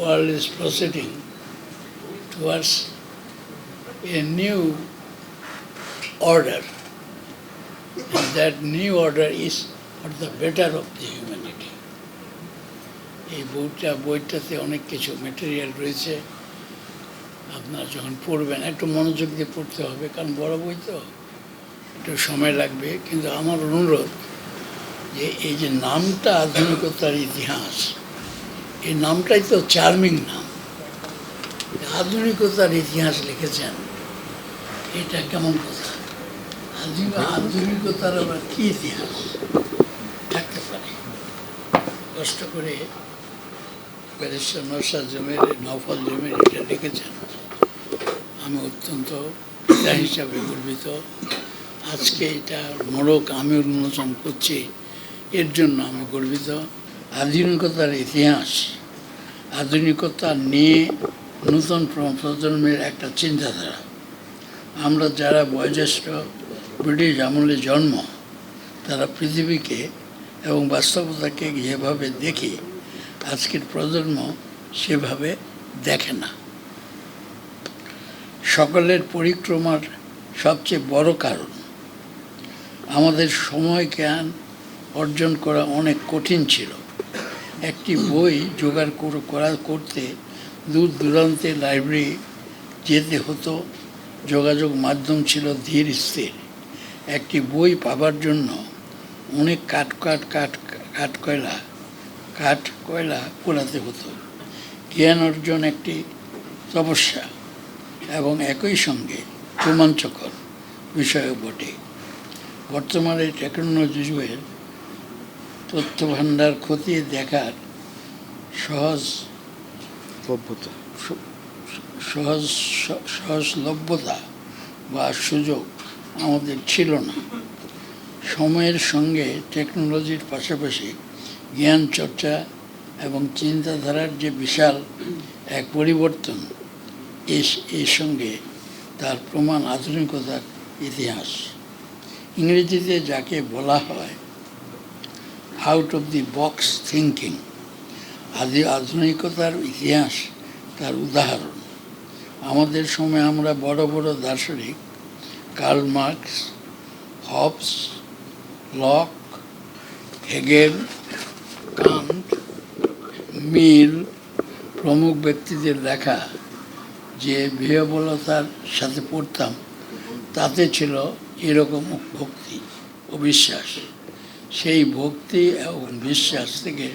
world is proceeding towards a new order. And that new order is for the better of the humanity. এই বইটা, বইটাতে অনেক কিছু material রয়েছে আপনারা যখন পড়বেন, একটু মনোযোগ দিয়ে পড়তে হবে, কারণ বড় বই তো একটু সময় লাগবে, কিন্তু আমার অনুরোধ যে এই যে নামটা আধুনিকতার ইতিহাস এই নামটাই তো চার্মিং নাম। আধুনিকতার ইতিহাস লিখেছেন। এটা কেমন কথা? আধুনিক আধুনিকতার আবার কি ইতিহাস? থাকতে পারে। কষ্ট করে ব্যারিস্টার নরসাদ জমের নফল জমের এটা লিখেছেন। আমি অত্যন্ত পিতা হিসাবে গর্বিত। আজকে এটা মোড়ক আমি উন্মোচন করছি, এর জন্য আমি গর্বিত। আধুনিকতার ইতিহাস, আধুনিকতা নিয়ে নূতন প্রজন্মের একটা চিন্তাধারা। আমরা যারা বয়োজ্যেষ্ঠ ব্রিটিশ আমলে জন্ম, তারা পৃথিবীকে এবং বাস্তবতাকে যেভাবে দেখি, আজকের প্রজন্ম সেভাবে দেখে না। সকলের পরিক্রমার সবচেয়ে বড় কারণ, আমাদের সময় জ্ঞান অর্জন করা অনেক কঠিন ছিল। একটি বই জোগাড় করে- করা করতে দূর দূরান্তে লাইব্রেরি যেতে হতো। যোগাযোগ মাধ্যম ছিল ধীর স্থির। একটি বই পাবার জন্য অনেক কাঠ কাঠ কাঠ কাঠ কয়লা কাঠ কয়লা পোড়াতে হতো। জ্ঞান অর্জন একটি তপস্যা এবং একই সঙ্গে রোমাঞ্চকর বিষয় বটে। বর্তমানে টেকনোলজি যুগের তথ্য ভাণ্ডার খতিয়ে দেখার সহজ লভ্যতা সহজ সহজলভ্যতা বা সুযোগ আমাদের ছিল না। সময়ের সঙ্গে টেকনোলজির পাশাপাশি জ্ঞান চর্চা এবং চিন্তাধারার যে বিশাল এক পরিবর্তন এস- এর সঙ্গে তার প্রমাণ আধুনিকতার ইতিহাস। ইংরেজিতে যাকে বলা হয় out of the box thinking আদি আধুনিকতার ইতিহাস তার উদাহরণ। আমাদের সময় আমরা বড় বড় দার্শনিক, Karl Marx, Hobbes, Locke, Hegel, Kant, Mill প্রমুখ ব্যক্তিদের লেখা যে বিহবলতার সাথে পড়তাম, তাতে ছিল এরকম ভক্তি ও বিশ্বাস। সেই ভক্তি এবং বিশ্বাস থেকে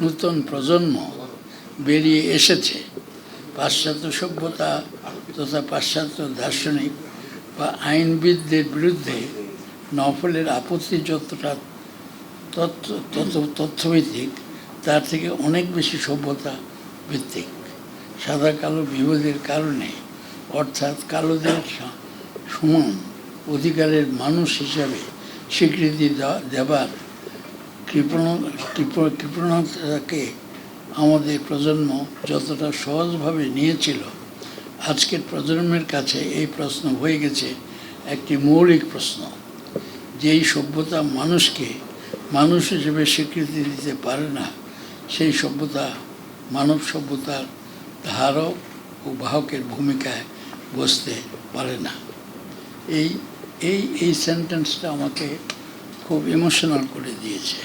নূতন প্রজন্ম বেরিয়ে এসেছে। পাশ্চাত্য সভ্যতা তথা পাশ্চাত্য দার্শনিক বা আইনবিদদের বিরুদ্ধে নফলের আপত্তি যতটা তথ্য তথ্য, তথ্যভিত্তিক, তার থেকে অনেক বেশি সভ্যতা ভিত্তিক। সাদা কালো বিভেদের কারণে, অর্থাৎ কালোদের সমান অধিকারের মানুষ হিসাবে স্বীকৃতি দেবার কৃপণ, কৃপ- কৃপণতাকে আমাদের প্রজন্ম যতটা সহজভাবে নিয়েছিল। আজকের প্রজন্মের কাছে এই প্রশ্ন হয়ে গেছে, একটি মৌলিক প্রশ্ন। যেই সভ্যতা মানুষকে, মানুষ হিসেবে স্বীকৃতি দিতে পারে না, সেই সভ্যতা মানব সভ্যতার ধারক ও বাহকের ভূমিকায় বসতে পারে না। এই এই এই সেন্টেন্সটা আমাকে খুব ইমোশনাল করে দিয়েছে।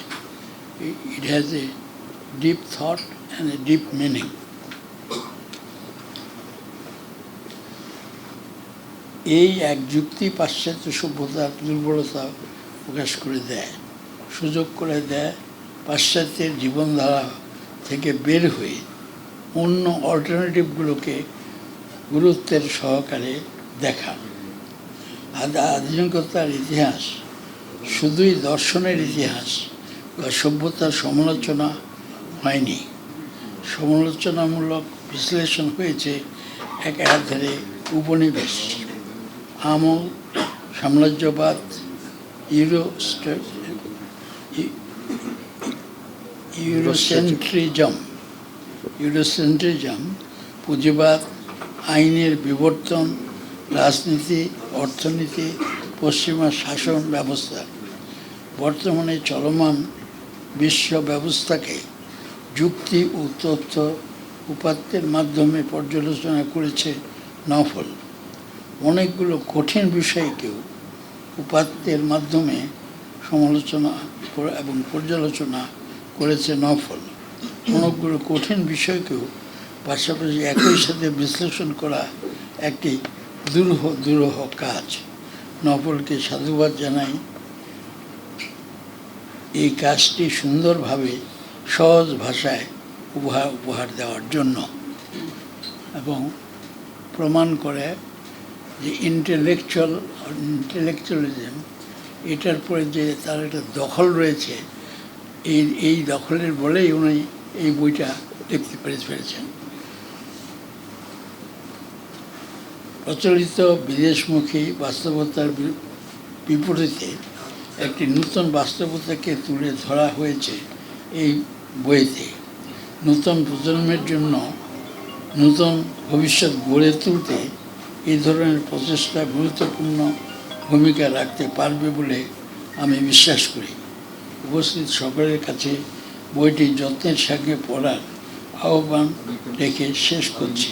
It has a deep thought and a deep meaning এই এক যুক্তি পাশ্চাত্য সভ্যতার দুর্বলতা প্রকাশ করে দেয়, সুযোগ করে দেয় পাশ্চাত্যের জীবনধারা থেকে বের হয়ে অন্য অল্টারনেটিভগুলোকে গুরুত্বের সহকারে দেখা আদ- আধুনিকতার ইতিহাস, শুধুই দর্শনের ইতিহাস বা সভ্যতার সমালোচনা হয়নি। সমালোচনামূলক বিশ্লেষণ হয়েছে এক একাধারে উপনিবেশ, আমল, সাম্রাজ্যবাদ ইউরো ইউরোসেন্ট্রিজম ইউরোসেন্ট্রিজম, পুঁজিবাদ, আইনের বিবর্তন রাজনীতি, অর্থনীতি, পশ্চিমা শাসন ব্যবস্থা। বর্তমানে চলমান বিশ্ব ব্যবস্থাকে যুক্তি ও তথ্য উপাত্তের মাধ্যমে পর্যালোচনা করেছে নফল। অনেকগুলো কঠিন বিষয়কেও উপাত্তের মাধ্যমে সমালোচনা এবং পর্যালোচনা করেছে নফল। অনেকগুলো কঠিন বিষয়কেও পাশাপাশি একই সাথে বিশ্লেষণ করা একটি দুরূহ দুরূহ কাজ। নফলকে সাধুবাদ জানাই। এই কাজটি সুন্দরভাবে, সহজ ভাষায় উপহার উপহার দেওয়ার জন্য এবং প্রমাণ করে যে ইন্টেলেকচুয়াল ইন্টেলেকচুয়ালিজম এটার পরে যে তার একটা দখল রয়েছে, এই এই দখলের বলেই উনি এই বইটা লিখতে পেরে পেরেছেন। প্রচলিত বিদেশমুখী বাস্তবতার বিপরীতে একটি নূতন বাস্তবতাকে তুলে ধরা হয়েছে এই বইতে। নূতন প্রজন্মের জন্য নূতন ভবিষ্যৎ গড়ে তুলতে এই ধরনের প্রচেষ্টা গুরুত্বপূর্ণ ভূমিকা রাখতে পারবে বলে আমি বিশ্বাস করি। উপস্থিত সকলের কাছে বইটি যত্নের সঙ্গে পড়ার আহ্বান রেখে শেষ করছি।